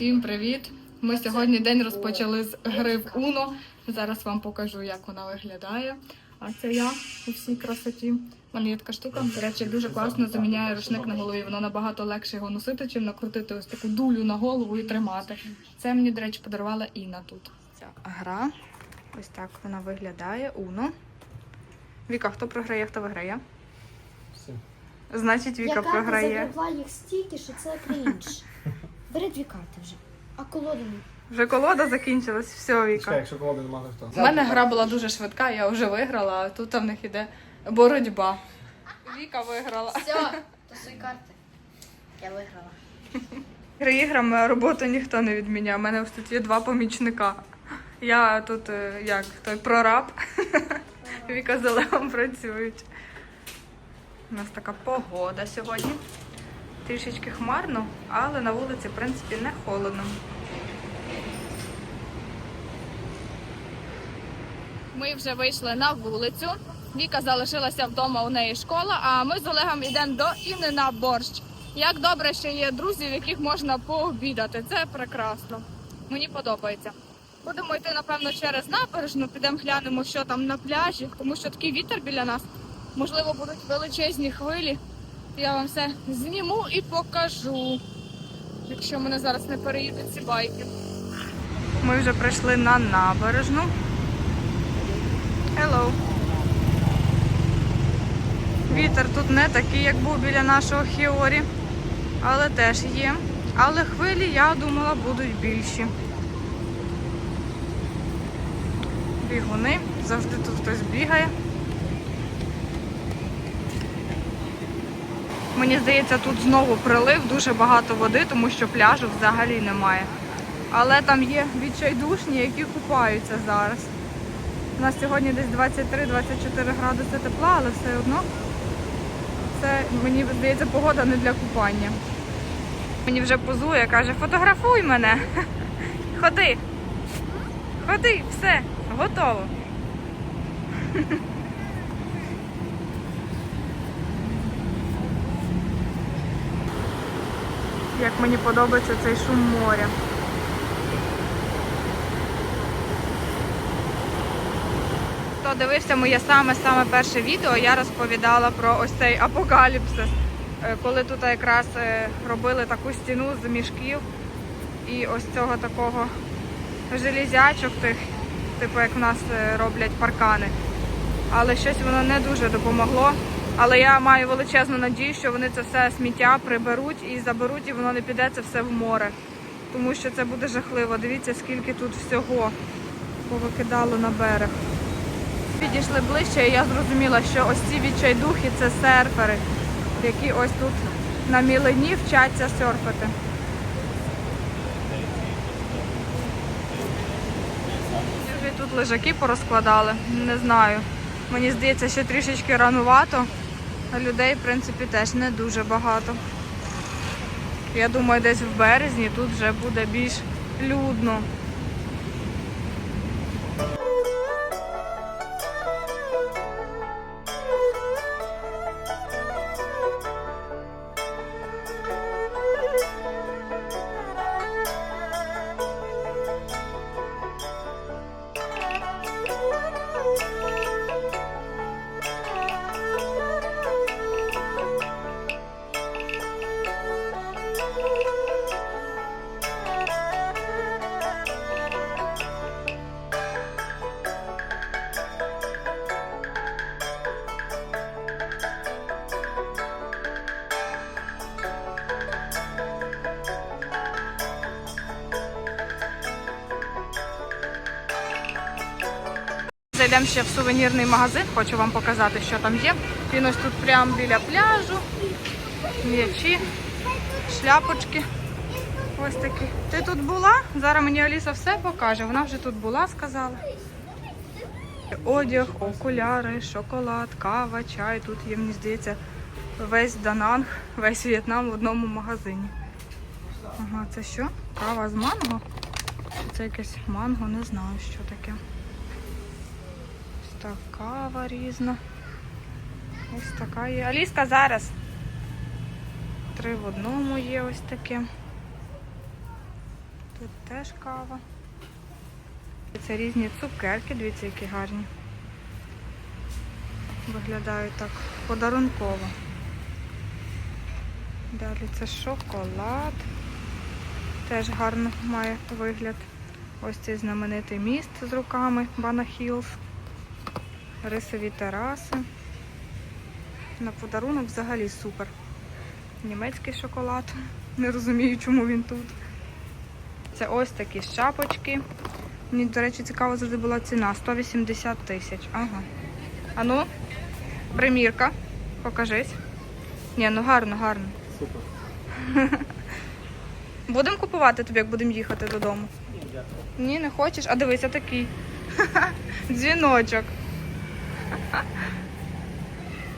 Всім привіт! Ми сьогодні день розпочали з гри в Уно. Зараз вам покажу, як вона виглядає. А це я у всій красоті. У мене є така штука, до речі, дуже класно заміняє рушник на голові. Воно набагато легше його носити, чим накрутити ось таку дулю на голову і тримати. Це мені, до речі, подарувала Інна тут. Ця гра. Ось так вона виглядає. Уно. Віка, хто програє, хто виграє? Значить, Віка Яка програє. загребла їх стільки, що це крінж. Бери дві карти вже. А колоду не. Вже колода закінчилась, все, Віка. Чекай, якщо колоди немає, то хто? У мене гра була дуже швидка, я вже виграла, а тут в них іде боротьба. Віка виграла. Все, то свої карти. Я виграла. Гри роботу ніхто не відміняв. У мене ось тут є два помічника. Я тут е, як той прораб. Віка з Олегом працюють. У нас така погода сьогодні. Трішечки хмарно, але на вулиці, в принципі, не холодно. Ми вже вийшли на вулицю. Віка залишилася вдома, у неї школа, а ми з Олегом йдемо до Інни на борщ. Як добре, що є друзі, в яких можна пообідати. Це прекрасно. Мені подобається. Будемо йти, напевно, через набережну, підемо глянемо, що там на пляжі, тому що такий вітер біля нас. Можливо, будуть величезні хвилі. Я вам все зніму і покажу, якщо мене зараз не переїдуть ці байки. Ми вже прийшли на набережну. Hello. Вітер тут не такий, як був біля нашого Хіорі, але теж є. Але хвилі, я думала, будуть більші. Бігуни, завжди тут хтось бігає. Мені здається, тут знову прилив, дуже багато води, тому що пляжу взагалі немає. Але там є відчайдушні, які купаються зараз. У нас сьогодні десь 23-24 градуси тепла, але все одно це, мені здається, погода не для купання. Мені вже позує, каже, фотографуй мене. Ходи. Ходи, все, готово. Як мені подобається цей шум моря. Хто дивився моє саме-саме перше відео, я розповідала про ось цей апокаліпсис, е, коли тут якраз е, робили таку стіну з мішків і ось цього такого железячок тих, типу як в нас е, роблять паркани. Але щось воно не дуже допомогло. Але я маю величезну надію, що вони це все сміття приберуть і заберуть, і воно не піде це все в море. Тому що це буде жахливо. Дивіться, скільки тут всього повикидало на берег. Підійшли ближче, і я зрозуміла, що ось ці відчайдухи це серфери, які ось тут на мілині вчаться серфити. Тут лежаки порозкладали, не знаю. Мені здається, що трішечки ранувато, людей, в принципі, теж не дуже багато. Я думаю, десь в березні тут вже буде більш людно. Зайдемо ще в сувенірний магазин, хочу вам показати, що там є. Він ось тут прямо біля пляжу. М'ячі, шляпочки. Ось такі. Ти тут була? Зараз мені Аліса все покаже. Вона вже тут була, сказала. Одяг, окуляри, шоколад, кава, чай. Тут є, мені здається, весь Дананг, весь В'єтнам в одному магазині. Ага, це що? Кава з манго? Це якесь манго, не знаю, що таке. Так, кава різна. Ось така є. Аліска зараз. 3 в одному є ось таке. Тут теж кава. Це різні цукерки, дивіться, які гарні. Виглядають так подарунково. Далі це шоколад. Теж гарно має вигляд. Ось цей знаменитий міст з руками Бана Хілс. Рисові тераси. На подарунок взагалі супер. Німецький шоколад. Не розумію, чому він тут. Це ось такі шапочки. Мені, до речі, цікаво завжди була ціна 180 тисяч. Ага. А ну, примірка. Покажись. Ні, ну гарно, гарно. Супер. Будемо купувати тобі, як будемо їхати додому? Ні, не хочеш? А дивися такий. Дзвіночок.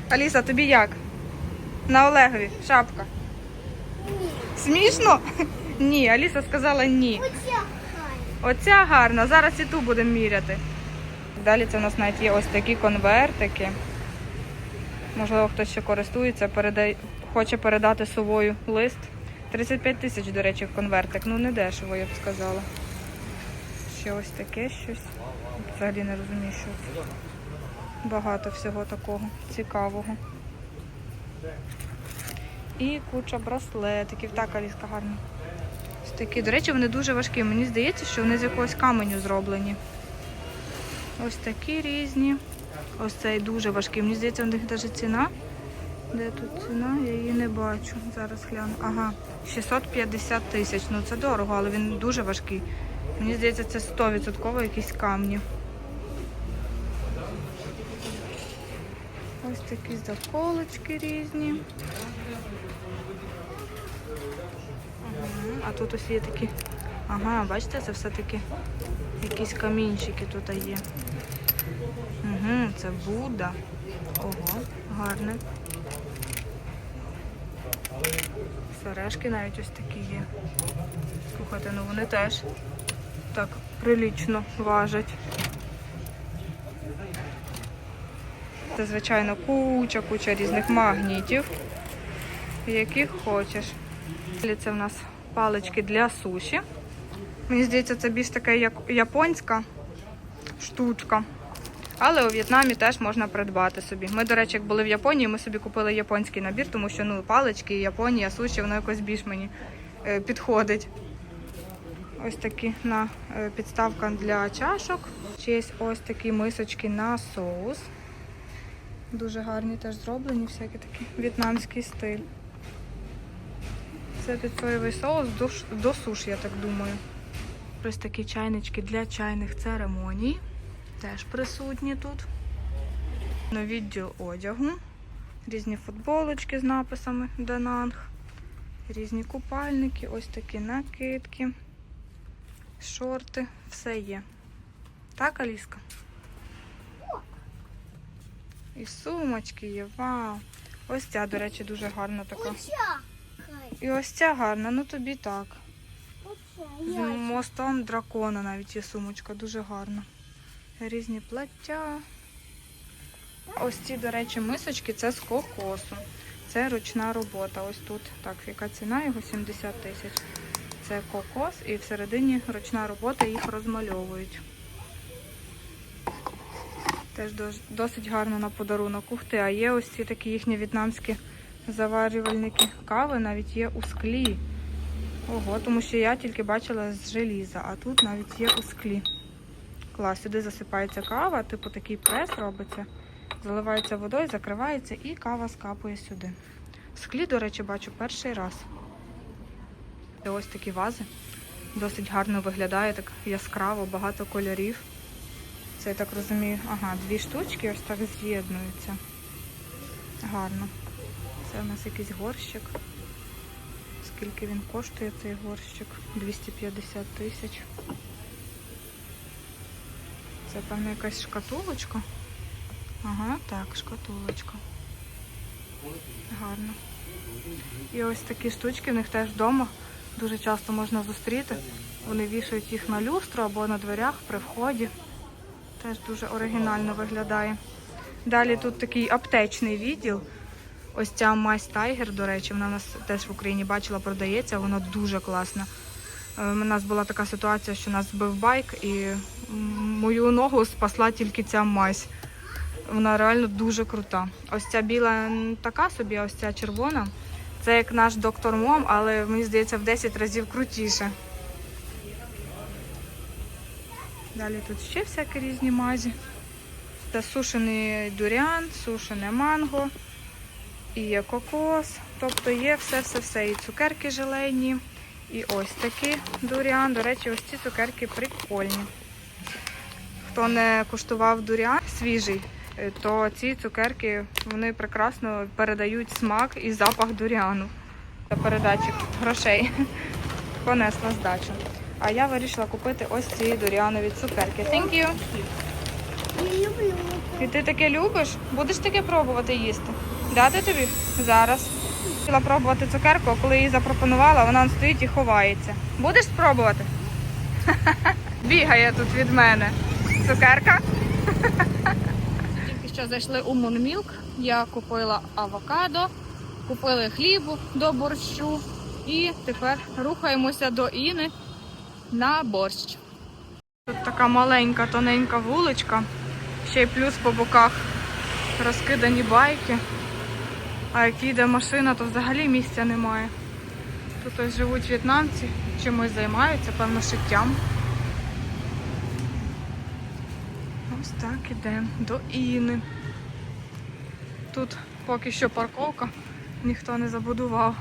Аліса, тобі як? На Олегові шапка. Ні. Смішно? Ні, Аліса сказала ні. Оця гарна, зараз і ту будемо міряти. Далі це у нас навіть є ось такі конвертики. Можливо, хтось ще користується, передає, хоче передати совою лист. 35 тисяч, до речі, конвертик. Ну не дешево, я б сказала. Ще ось таке щось. Взагалі не розумію, що це. Багато всього такого цікавого. І куча браслетиків. Так, Аліска, гарно. Ось такі. До речі, вони дуже важкі. Мені здається, що вони з якогось каменю зроблені. Ось такі різні. Ось цей дуже важкий. Мені здається, у них навіть ціна. Де тут ціна? Я її не бачу. Зараз гляну. Ага, 650 тисяч. Ну це дорого, але він дуже важкий. Мені здається, це 100% якісь камні. Такі заколочки різні. А тут ось є такі. Ага, бачите, це все-таки якісь камінчики тут є. Угу, це Будда. Ого, гарне. Сережки навіть ось такі є. Слухайте, ну вони теж так прилічно важать. Це, звичайно, куча, куча різних магнітів, яких хочеш. Це в нас палички для суші. Мені здається, це більш така як японська штучка. Але у В'єтнамі теж можна придбати собі. Ми, до речі, як були в Японії, ми собі купили японський набір, тому що ну, палички, Японія, суші, воно якось більш мені е, підходить. Ось такі на е, підставка для чашок. Є ось такі мисочки на соус. Дуже гарні теж зроблені, всякий такий в'єтнамський стиль. Це під соєвий соус до, до суш, я так думаю. Ось такі чайнички для чайних церемоній. Теж присутні тут. На відділ одягу. Різні футболочки з написами Дананг. Різні купальники, ось такі накидки, шорти, все є. Так, Аліска? І сумочки є, вау. Ось ця, до речі, дуже гарна така. І ось ця гарна, ну тобі так. З мостом дракона навіть є сумочка, дуже гарна. Різні плаття. Ось ці, до речі, мисочки це з кокосу. Це ручна робота. Ось тут. Так, яка ціна його 70 тисяч. Це кокос і всередині ручна робота їх розмальовують. Теж досить гарно на подарунок. Ух ти, а є ось ці такі їхні в'єтнамські заварювальники кави, навіть є у склі. Ого, тому що я тільки бачила з желіза, а тут навіть є у склі. Клас, сюди засипається кава, типу такий прес робиться, заливається водою, закривається і кава скапує сюди. В склі, до речі, бачу перший раз. Це ось такі вази. Досить гарно виглядає, так яскраво, багато кольорів. Це я так розумію, ага, дві штучки ось так з'єднуються. Гарно. Це у нас якийсь горщик. Скільки він коштує цей горщик? 250 тисяч. Це, певно, якась шкатулочка. Ага, так, шкатулочка. Гарно. І ось такі штучки в них теж вдома дуже часто можна зустріти. Вони вішають їх на люстру або на дверях при вході. Теж дуже оригінально виглядає. Далі тут такий аптечний відділ. Ось ця мазь Тайгер, до речі, вона нас теж в Україні бачила, продається, вона дуже класна. Е, У нас була така ситуація, що нас збив байк, і мою ногу спасла тільки ця мазь. Вона реально дуже крута. Ось ця біла така собі, а ось ця червона. Це як наш доктор Мом, але мені здається в 10 разів крутіше. Далі тут ще всякі різні мазі. Це сушений дуріан, сушене манго, і є кокос. Тобто є все-все-все. І цукерки желейні, і ось такі дуріан. До речі, ось ці цукерки прикольні. Хто не куштував дуріан свіжий, е, то ці цукерки вони прекрасно передають смак і запах дуріану. Це передатчик грошей. Понесла здачу. А я вирішила купити ось ці дуріанові цукерки. Thank you. І ти таке любиш? Будеш таке пробувати їсти? Дати тобі? Зараз. Хотіла пробувати цукерку, а коли її запропонувала, вона стоїть і ховається. Будеш спробувати? Бігає тут від мене. Цукерка. Тільки що зайшли у Мунмілк. Я купила авокадо, купили хлібу до борщу і тепер рухаємося до Іни на борщ. Тут така маленька, тоненька вуличка. Ще й плюс по боках розкидані байки. А як їде машина, то взагалі місця немає. Тут ось живуть в'єтнамці, чимось займаються, певно, шиттям. Ось так ідемо до Іни. Тут поки що парковка, ніхто не забудував.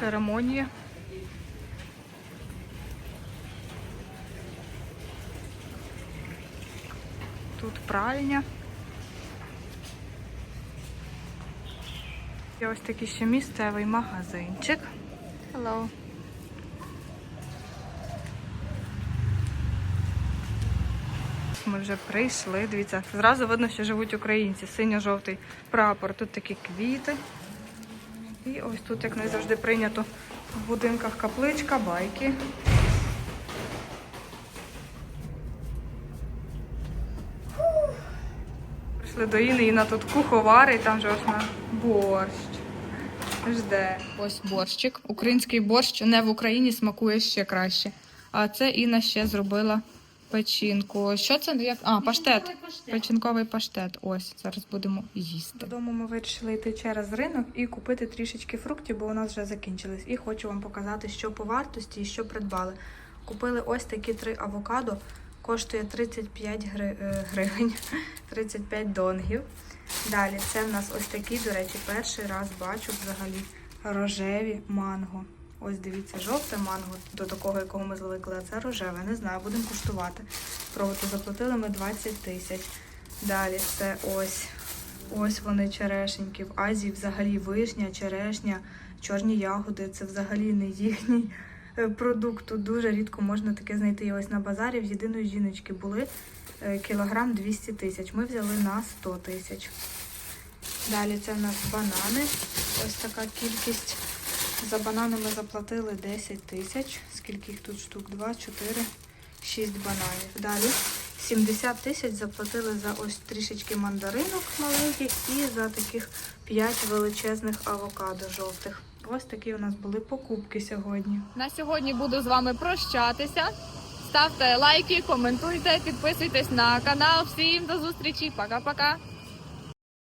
Церемонія. Тут пральня. І ось такий ще місцевий магазинчик. Hello. Ми вже прийшли. Дивіться, зразу видно, що живуть українці. Синьо-жовтий прапор. Тут такі квіти. І ось тут, як не завжди прийнято, в будинках капличка, байки. Прийшли до Іни, Іна тут куховарить, там же ось на борщ. Жде. Ось борщик. Український борщ не в Україні смакує ще краще. А це Інна ще зробила печінку. Що це? Як? А, паштет. Печінковий паштет. Ось зараз будемо їсти. Додому ми вирішили йти через ринок і купити трішечки фруктів, бо у нас вже закінчились. І хочу вам показати, що по вартості і що придбали. Купили ось такі три авокадо. Коштує 35 гри- е, гривень, 35 донгів. Далі це в нас ось такі, до речі, перший раз бачу взагалі рожеві манго. Ось дивіться, жовте манго до такого, якого ми звикли, а це рожеве. Не знаю, будемо куштувати. Пробувати заплатили ми 20 тисяч. Далі це ось. Ось вони черешеньки. В Азії взагалі вишня, черешня, чорні ягоди. Це взагалі не їхній е, продукт. Тут дуже рідко можна таке знайти. І ось на базарі в єдиної жіночки були е, кілограм 200 тисяч. Ми взяли на 100 тисяч. Далі це в нас банани. Ось така кількість. За банани ми заплатили 10 тисяч. Скільки їх тут штук? 2, 4, 6 бананів. Далі 70 тисяч заплатили за ось трішечки мандаринок маленьких і за таких 5 величезних авокадо жовтих. Ось такі у нас були покупки сьогодні. На сьогодні буду з вами прощатися. Ставте лайки, коментуйте, підписуйтесь на канал. Всім до зустрічі. Пока-пока.